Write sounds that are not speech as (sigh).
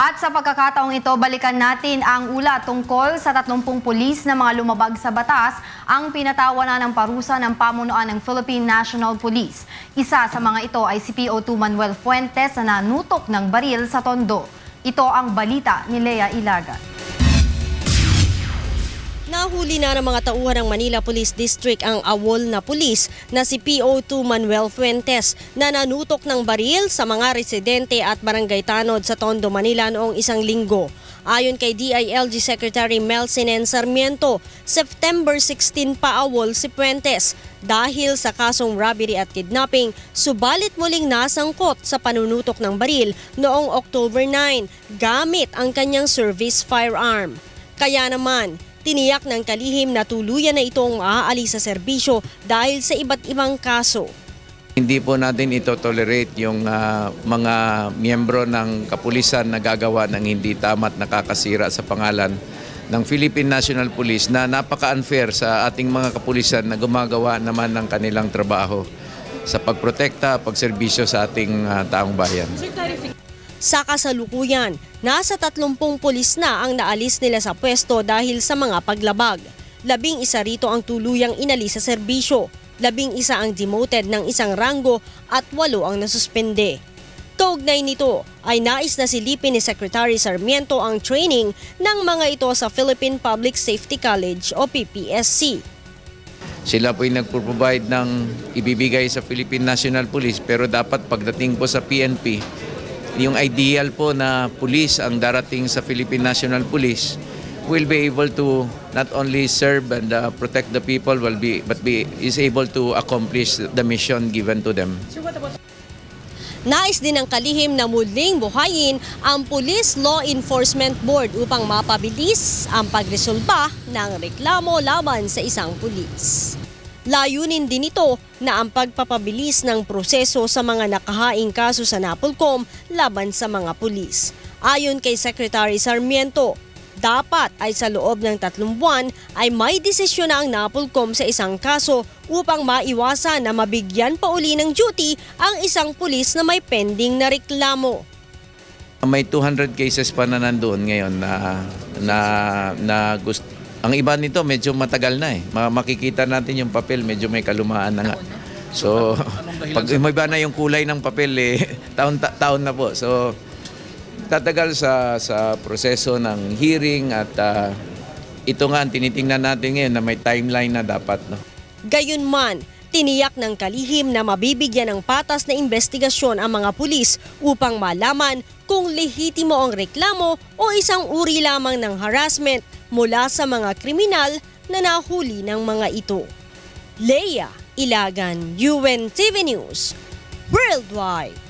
At sa pagkakataong ito, balikan natin ang ulat tungkol sa 30 pulis na mga lumabag sa batas ang pinatawa na ng parusa ng pamunuan ng Philippine National Police. Isa sa mga ito ay si PO2 Manuel Fuentes na nanutok ng baril sa Tondo. Ito ang balita ni Lea Ilagan. Nahuli na ng mga tauhan ng Manila Police District ang awol na pulis na si PO2 Manuel Fuentes na nanutok ng baril sa mga residente at barangay tanod sa Tondo, Manila noong isang linggo. Ayon kay DILG Secretary Melcinen Sarmiento, September 16 pa awol si Fuentes dahil sa kasong robbery at kidnapping, subalit muling nasangkot sa panunutok ng baril noong October 9 gamit ang kanyang service firearm. Kaya naman, Tiniyak ng kalihim na tuluyan na itong aalis sa serbisyo dahil sa iba't ibang kaso. Hindi po natin ito tolerate yung ah, mga miyembro ng kapulisan na gagawa ng hindi tama at nakakasira sa pangalan ng Philippine National Police na napaka-unfair sa ating mga kapulisan na gumagawa naman ng kanilang trabaho sa pagprotekta, pagserbisyo sa ating ah, taong bayan. Sa kasalukuyan, nasa 30 pulis na ang naalis nila sa pwesto dahil sa mga paglabag. Labing isa rito ang tuluyang inalis sa serbisyo. Labing isa ang demoted ng isang ranggo at walo ang nasuspende. Kaugnay nito ay nais na silipin ni Secretary Sarmiento ang training ng mga ito sa Philippine Public Safety College o PPSC. Sila po yung nagpo-provide ng ibibigay sa Philippine National Police pero dapat pagdating po sa PNP, yung ideal po na police ang darating sa Philippine National Police will be able to not only serve and uh, protect the people will be but be is able to accomplish the mission given to them. Nais din ng kalihim na muling buhayin ang Police Law Enforcement Board upang mapabilis ang pagresolba ng reklamo laban sa isang pulis. Layunin din ito na ang pagpapabilis ng proseso sa mga nakahaing kaso sa Napolcom laban sa mga pulis. Ayon kay Secretary Sarmiento, dapat ay sa loob ng tatlong buwan ay may desisyon na ang Napolcom sa isang kaso upang maiwasan na mabigyan pa uli ng duty ang isang pulis na may pending na reklamo. May 200 cases pa na nandoon ngayon na na na gusto ang iba nito medyo matagal na eh. Ma- Makikita natin yung papel medyo may kalumaan na nga. So, pag may iba na yung kulay ng papel eh, (laughs) taon ta- taon na po. So, tatagal sa sa proseso ng hearing at ah, ito nga ang tinitingnan natin ngayon na may timeline na dapat no. Gayunman, tiniyak ng kalihim na mabibigyan ng patas na investigasyon ang mga pulis upang malaman kung lehitimo ang reklamo o isang uri lamang ng harassment mula sa mga kriminal na nahuli ng mga ito. Leia Ilagan, UNTV News, Worldwide.